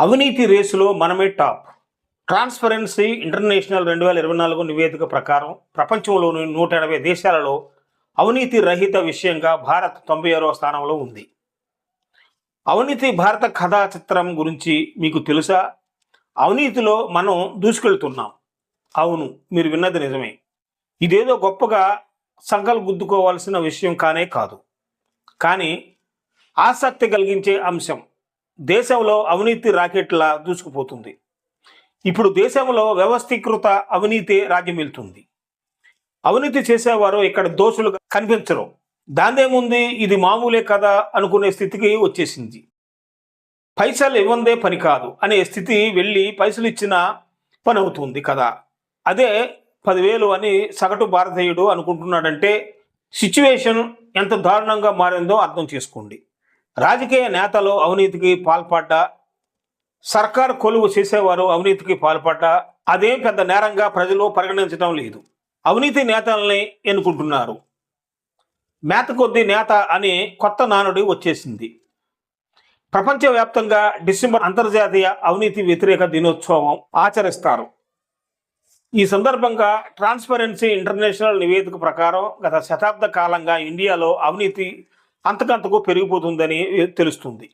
అవినీతి రేసులో మనమే టాప్. ట్రాన్స్పరెన్సీ ఇంటర్నేషనల్ రెండు వేల ఇరవై నాలుగు నివేదిక ప్రకారం ప్రపంచంలోని నూట ఎనభై దేశాలలో అవినీతి రహిత విషయంగా భారత్ తొంభై ఆరవ స్థానంలో ఉంది. అవినీతి భారత కథా చిత్రం గురించి మీకు తెలుసా? అవినీతిలో మనం దూసుకెళ్తున్నాం. అవును మీరు విన్నది నిజమే. ఇదేదో గొప్పగా సంకల్ గుద్దుకోవాల్సిన విషయం కానే కాదు. కానీ ఆసక్తి కలిగించే అంశం దేశంలో అవినీతి రాకెట్లా దూసుకుపోతుంది? ఇప్పుడు దేశంలో వ్యవస్థీకృత అవినీతి రాజ్యమిల్తుంది అవినీతి చేసేవారు ఇక్కడ దోషులు కనిపించరు. దాందేముంది? ఇది మామూలే కదా అనుకునే స్థితికి వచ్చేసింది. పైసలు ఇవ్వందే పని కాదు అనే స్థితి వెళ్ళి పైసలు ఇచ్చిన పని అవుతుంది కదా. అదే పదివేలు అని సగటు భారతీయుడు అనుకుంటున్నాడంటే సిచ్యువేషన్ ఎంత దారుణంగా మారిందో అర్థం చేసుకోండి. రాజకీయ నేతలు అవినీతికి పాల్పడ్డ సర్కార్ కొలువు చేసేవారు అవినీతికి పాల్పడ్డ అదేం పెద్ద నేరంగా ప్రజలు పరిగణించడం లేదు. అవినీతి నేతల్ని ఎన్నుకుంటున్నారు. మేత కొద్ది నేత అనే కొత్త నానుడి వచ్చేసింది. ప్రపంచవ్యాప్తంగా డిసెంబర్ అంతర్జాతీయ అవినీతి వ్యతిరేక దినోత్సవం ఆచరిస్తారు. ఈ సందర్భంగా ట్రాన్స్పరెన్సీ ఇంటర్నేషనల్ నివేదిక ప్రకారం గత శతాబ్ద కాలంగా ఇండియాలో అవినీతి అంతకంతకు పెరిగిపోతుందని తెలుస్తుంది.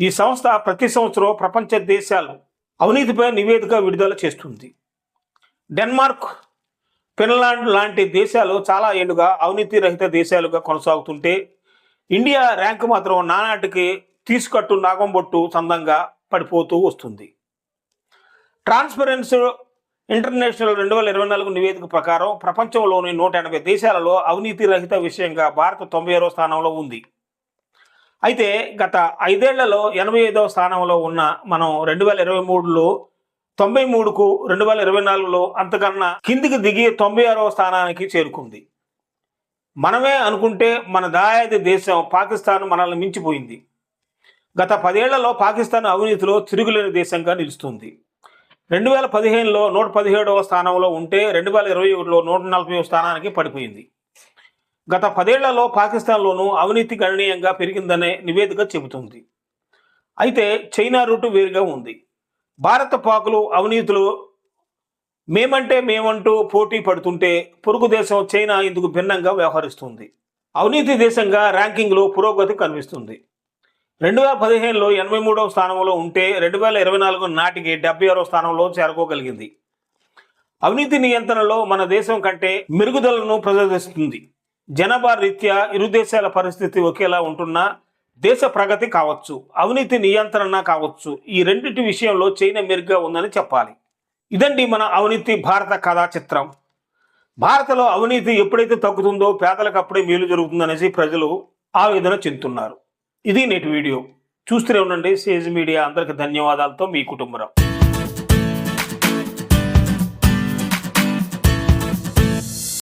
ఈ సంస్థ ప్రతి సంవత్సరం ప్రపంచ దేశాలు అవినీతిపై నివేదిక విడుదల చేస్తుంది. డెన్మార్క్ ఫిన్లాండ్ లాంటి దేశాలు చాలా ఏళ్ళుగా అవినీతి రహిత దేశాలుగా కొనసాగుతుంటే ఇండియా ర్యాంక్ మాత్రం నానాటికి తీసుకట్టు నాగంబొట్టు సందంగా పడిపోతూ వస్తుంది. ట్రాన్స్పరెన్సీ ఇంటర్నేషనల్ రెండు వేల ఇరవై నాలుగు నివేదిక ప్రకారం ప్రపంచంలోని నూట ఎనభై దేశాలలో అవినీతి రహిత విషయంగా భారత్ తొంభై ఆరో స్థానంలో ఉంది. అయితే గత ఐదేళ్ళలో ఎనభై ఐదవ స్థానంలో ఉన్న మనం రెండు వేల ఇరవై మూడులో తొంభై మూడుకు రెండు వేల ఇరవై నాలుగులో అంతకన్నా కిందికి దిగి తొంభై ఆరవ స్థానానికి చేరుకుంది. మనమే అనుకుంటే మన దాయాది దేశం పాకిస్తాన్ మనల్ని మించిపోయింది. గత పదేళ్ళలో పాకిస్తాన్ అవినీతిలో తిరుగులేని దేశంగా నిలుస్తుంది. రెండు వేల పదిహేనులో నూట పదిహేడవ స్థానంలో ఉంటే రెండు వేల ఇరవై ఒకటిలో నూట నలభై స్థానానికి పడిపోయింది. గత పదేళ్ళలో పాకిస్తాన్లోనూ అవినీతి గణనీయంగా పెరిగిందనే నివేదిక చెబుతుంది. అయితే చైనా రూటు వేరుగా ఉంది. భారత పాకులు అవినీతిలో మేమంటే మేమంటూ పోటీ పడుతుంటే పొరుగు దేశం చైనా ఇందుకు భిన్నంగా వ్యవహరిస్తుంది. అవినీతి దేశంగా ర్యాంకింగ్లో పురోగతి కనిపిస్తుంది. రెండు వేల పదిహేనులో ఎనభై మూడవ స్థానంలో ఉంటే రెండు వేల ఇరవై నాలుగు నాటికి డెబ్బై ఆరో స్థానంలో చేరుకోగలిగింది. అవినీతి నియంత్రణలో మన దేశం కంటే మెరుగుదలను ప్రదర్శిస్తుంది. జనాభా రీత్యా ఇరు దేశాల పరిస్థితి ఒకేలా ఉంటున్నా దేశ ప్రగతి కావచ్చు అవినీతి నియంత్రణ కావచ్చు ఈ రెండింటి విషయంలో చైనా మెరుగ్గా ఉందని చెప్పాలి. ఇదండి మన అవినీతి భారత కథా చిత్రం. భారతలో అవినీతి ఎప్పుడైతే తగ్గుతుందో పేదలకు అప్పుడే మేలు జరుగుతుందనేసి ప్రజలు ఆవేదన చెందుతున్నారు. ఇది నేటి వీడియో. చూస్తూనే ఉండండి. సేజ్ మీడియా అందరికి ధన్యవాదాలతో మీ కుటుంబం